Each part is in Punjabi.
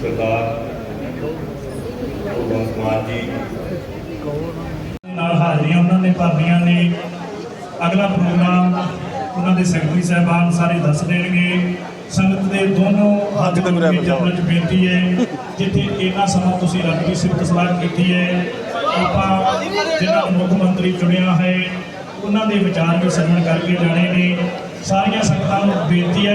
ਸਰਦਾਰ ਭਗਵੰਤ ਮਾਨ ਜੀ। ਨਾਲ ਹਾਜ਼ਰੀਆਂ ਉਹਨਾਂ ਨੇ ਭਰਨੀਆਂ ਨੇ। ਅਗਲਾ ਪ੍ਰੋਗਰਾਮ ਉਹਨਾਂ ਦੇ ਸੈਕਟਰੀ ਸਾਹਿਬਾਨ ਸਾਰੇ ਦੱਸ ਦੇਣਗੇ। ਸੰਗਤ ਦੇ ਦੋਨੋਂ ਹੱਥ ਜੋੜ ਕੇ ਜਨਰਲ ਚ ਬੇਨਤੀ ਹੈ ਜਿੱਥੇ ਇੰਨਾ ਸਮਾਂ ਤੁਸੀਂ ਰੱਬ ਦੀ ਸਿਫਤ ਸਲਾਹ ਕੀਤੀ ਹੈ ਆਪਾਂ ਜਿਨ੍ਹਾਂ ਨੂੰ ਮੁੱਖ ਮੰਤਰੀ ਚੁਣਿਆ ਹੈ ਉਹਨਾਂ ਦੇ ਵਿਚਾਰ ਵੀ ਸਰਵਣ ਕਰਕੇ ਜਾਣੇ ਨੇ। ਸਾਰੀਆਂ ਸੰਗਤਾਂ ਨੂੰ ਬੇਨਤੀ ਹੈ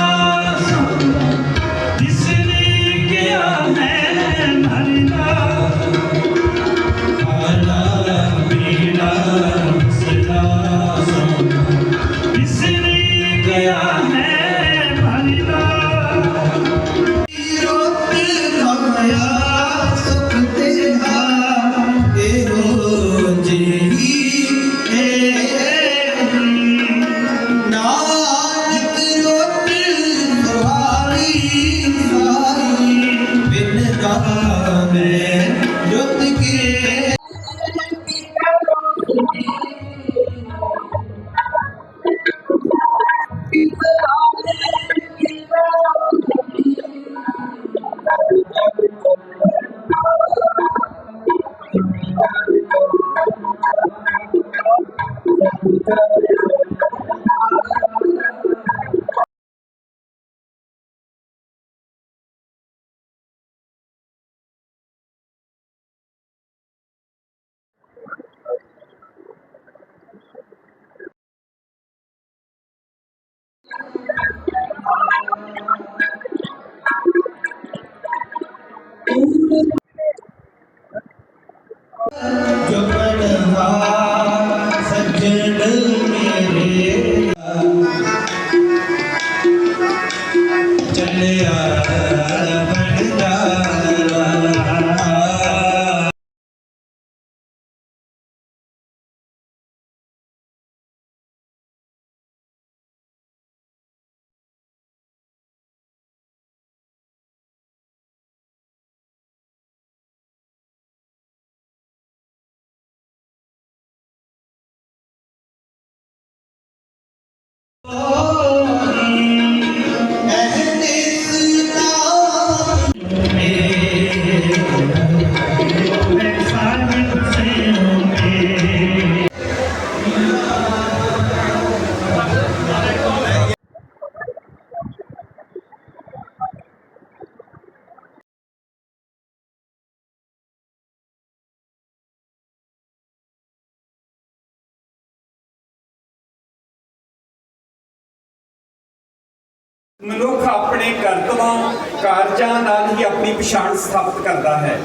ਮਨੁੱਖ ਆਪਣੇ ਕਰਤਵਾਂ ਕਾਰਜਾਂ ਨਾਲ ਹੀ ਆਪਣੀ ਪਛਾਣ ਸਥਾਪਿਤ ਕਰਦਾ ਹੈ।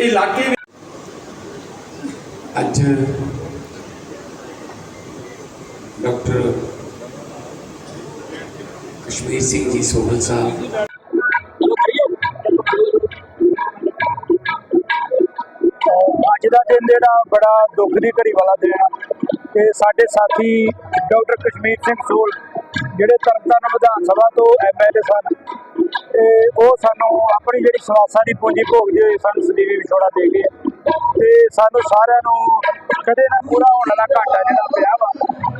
ਇਲਾਕੇ ਵਿੱਚ ਅੱਜ ਡਾਕਟਰ ਕਸ਼ਮੀਰ ਸਿੰਘ ਜੀ ਸੋਹਲ ਸਾਹਿਬ। ਅੱਜ ਦਾ ਦਿਨ ਜਿਹੜਾ ਬੜਾ ਦੁੱਖ ਦੀ ਘੜੀ ਵਾਲਾ ਦਿਨ ਆ। ਤੇ ਸਾਡੇ ਸਾਥੀ ਡਾਕਟਰ ਕਸ਼ਮੀਰ ਸਿੰਘ ਸੋਲ ਜਿਹੜੇ ਤਰਨਤਾਰਨ ਵਿਧਾਨ ਸਭਾ ਤੋਂ ਐਮਐਲਏ ਸਨ, ਤੇ ਉਹ ਸਾਨੂੰ ਆਪਣੀ ਜਿਹੜੀ ਸਵਾਸਾਂ ਦੀ ਪੂੰਜੀ ਭੋਗਦੇ ਹੋਏ ਸਾਨੂੰ ਸਦੀਵੀ ਵਿਛੋੜਾ ਦੇ ਗਏ। ਤੇ ਸਾਨੂੰ ਸਾਰਿਆਂ ਨੂੰ ਕਦੇ ਨਾ ਪੂਰਾ ਹੋਣ ਵਾਲਾ ਘਾਟਾ ਜਿਹੜਾ ਪਿਆ ਵਾ,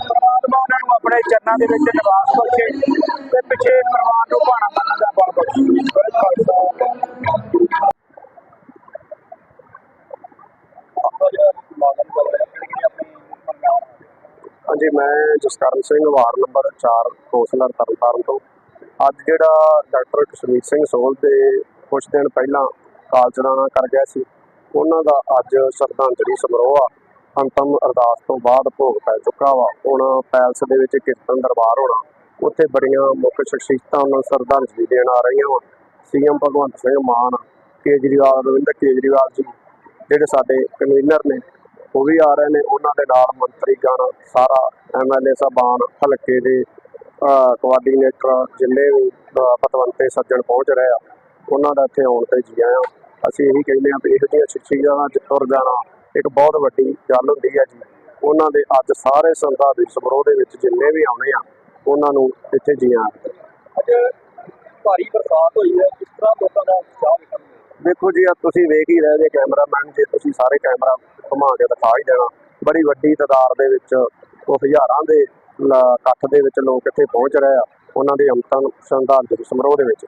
ਪਰਮਾਤਮਾ ਉਹਨਾਂ ਨੂੰ ਆਪਣੇ ਚਰਨਾਂ ਦੇ ਵਿੱਚ ਨਿਵਾਸ ਬਖਸ਼ੇ ਤੇ ਪਿੱਛੇ ਪਰਮਾਨ ਨੂੰ ਭਾਣਾ ਮੰਨਣ ਦਾ ਬਲ ਬਖਸ਼ੇ। ਮੈਂ Jaskaran Singh, ward number 4 councillor Tarn Taran ਤੋਂ। ਅੱਜ ਜਿਹੜਾ ਡਾਕਟਰ ਕਸ਼ਮੀਰ ਸਿੰਘ ਸੋਹਲ ਦੇ ਕੁਝ ਦਿਨ ਪਹਿਲਾਂ ਕਾਲ ਚਲਾਣਾ ਕਰ ਗਿਆ ਸੀ, ਉਹਨਾਂ ਦਾ ਅੱਜ ਸ਼ਰਧਾਂਜਲੀ ਸਮਾਰੋਹ ਆ। ਅੰਤਮ ਅਰਦਾਸ ਤੋਂ ਬਾਅਦ ਭੋਗ ਪੈ ਚੁੱਕਾ ਵਾ। ਹੁਣ ਪੈਲਸ ਦੇ ਵਿੱਚ ਕੀਰਤਨ ਦਰਬਾਰ ਹੋਣਾ, ਉੱਥੇ ਬੜੀਆਂ ਮੁੱਖ ਸ਼ਖਸੀਅਤਾਂ ਨੂੰ ਸ਼ਰਧਾਂਜਲੀ ਦੇਣ ਆ ਰਹੀਆਂ ਵਾ। ਸੀਐਮ ਭਗਵੰਤ ਸਿੰਘ ਮਾਨ, ਕੇਜਰੀਵਾਲ ਅਰਵਿੰਦ ਕੇਜਰੀਵਾਲ ਜੀ, ਜਿਹੜੇ ਸਾਡੇ ਕਨਵੀਨਰ ਨੇ ਉਹ ਵੀ ਆ ਰਹੇ ਨੇ, ਉਹਨਾਂ ਦੇ ਨਾਲ ਮੰਤਰੀ ਮੰਤਰੀਗਣ ਸਾਰਾ ਐਮਐਲਏ ਸਾਹਿਬਾਨ, ਹਲਕੇ ਦੇ ਕੋਆਰਡੀਨੇਟਰ ਜਿੰਨੇ ਵੀ ਪਤਵੰਤੇ ਸੱਜਣ ਪਹੁੰਚ ਰਹੇ ਆ, ਉਹਨਾਂ ਦਾ ਇੱਥੇ ਆਉਣ ਤੇ ਜੀ ਆਇਆਂ। ਅਸੀਂ ਇਹੀ ਕਹਿੰਦੇ ਆ ਵੀ ਇਹੋ ਜਿਹੀਆਂ ਸ਼ਖਸੀਅਤਾਂ ਚ ਤੁਰ ਜਾਣਾ ਇੱਕ ਬਹੁਤ ਵੱਡੀ ਗੱਲ ਹੁੰਦੀ ਹੈ ਜੀ। ਉਹਨਾਂ ਦੇ ਅੱਜ ਸਾਰੇ ਸੰਤਾਂ ਦੇ ਸਮਾਰੋਹ ਦੇ ਵਿੱਚ ਜਿੰਨੇ ਵੀ ਆਉਣੇ ਆ, ਉਹਨਾਂ ਨੂੰ ਇੱਥੇ ਜੀ ਆਇਆਂ। ਭਾਰੀ ਬਰਸਾਤ ਹੋਈ ਹੈ, ਕਿਸ ਤਰ੍ਹਾਂ ਲੋਕਾਂ ਦਾ ਉਤਸ਼ਾਹ ਵੇਖਣ ਦੇਖੋ ਜੀ ਆ ਤੁਸੀਂ ਵੇਖ ਹੀ ਰਹੇ ਜੇ ਕੈਮਰਾਮੈਨ, ਜੇ ਤੁਸੀਂ ਸਾਰੇ ਕੈਮਰਾ ਘੁਮਾ ਕੇ ਦਿਖਾ ਹੀ ਦੇਣਾ। ਬੜੀ ਵੱਡੀ ਤਾਦਾਦ ਦੇ ਵਿੱਚ ਉਹ ਹਜ਼ਾਰਾਂ ਦੇ ਲ- ਇਕੱਠ ਦੇ ਵਿੱਚ ਲੋਕ ਇੱਥੇ ਪਹੁੰਚ ਰਹੇ ਆ, ਉਹਨਾਂ ਦੇ ਨੂੰ ਸ਼ਰਧਾਂਜਲੀ ਸਮਾਰੋਹ ਦੇ ਵਿੱਚ।